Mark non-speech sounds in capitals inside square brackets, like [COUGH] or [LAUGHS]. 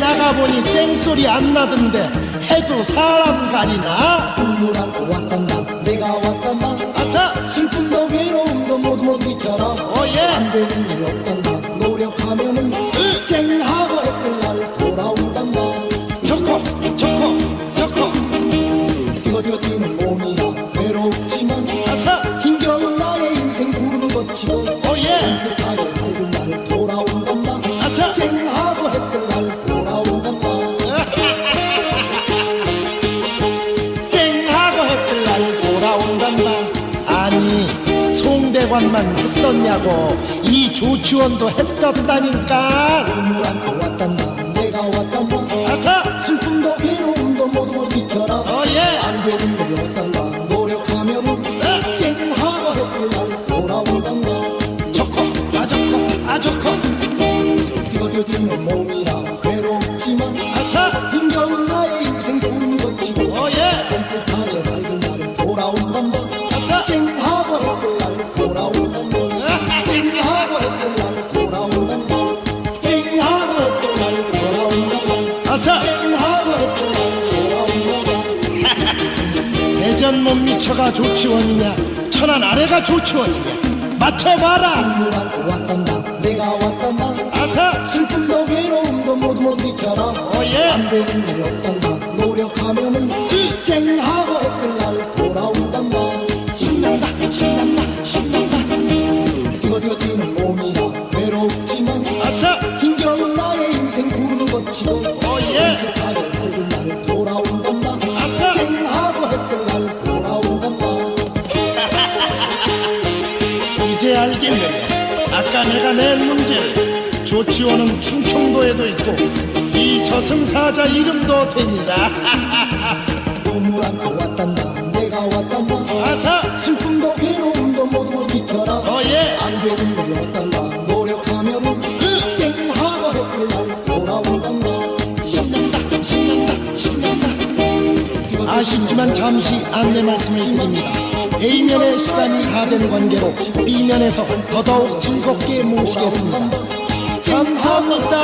보니 쨍소리 안 나던데 해도 사람 가리나? 눈물 안고 왔단다 내가 왔단다 아싸! 슬픔도 괴로움도 모두 모두 잊혀라. 오예. 안 되는 일 없단다 노력하면은 쨍하고 했던 날 돌아온단다. 좋고 좋고 좋고 뛰어뛰는 몸이라 송대관만 했었냐고. 이 조치원도 했었다니까. 왔단다 내가 왔단다 아싸! 슬픔도 괴로움도 모두 잊혀라. 오예. 안 되는 일 없단다 [LAUGHS] 대전 못 미쳐가 조치원이냐? 천안 아래가 조치원이냐? 맞춰봐라! 왔단다. 내가 왔단다. 아싸 슬픔도 괴로움도 모두 모두 잊혀라 오예. 안 되는 일 없단다. 노력하면은 쨍하고 했던 날 돌아온단다 신난다 알겠느냐 아까 내가 낸 문제를 조치원은 충청도에도 있고 이 저승사자 이름도 됩니다. 눈물 안고 왔단다 내가 왔단다 아싸 슬픔도 괴로움도 모두 잊혀라. 오예. 안 되는 일 없단다. 노력하면은 쨍하고 날 돌아온단다. 신난다 신난다 신난다. 아쉽지만 잠시 안내 말씀을 드립니다 A면의 시간이 다 된 관계로 B면에서 더더욱 즐겁게 모시겠습니다. 감사합니다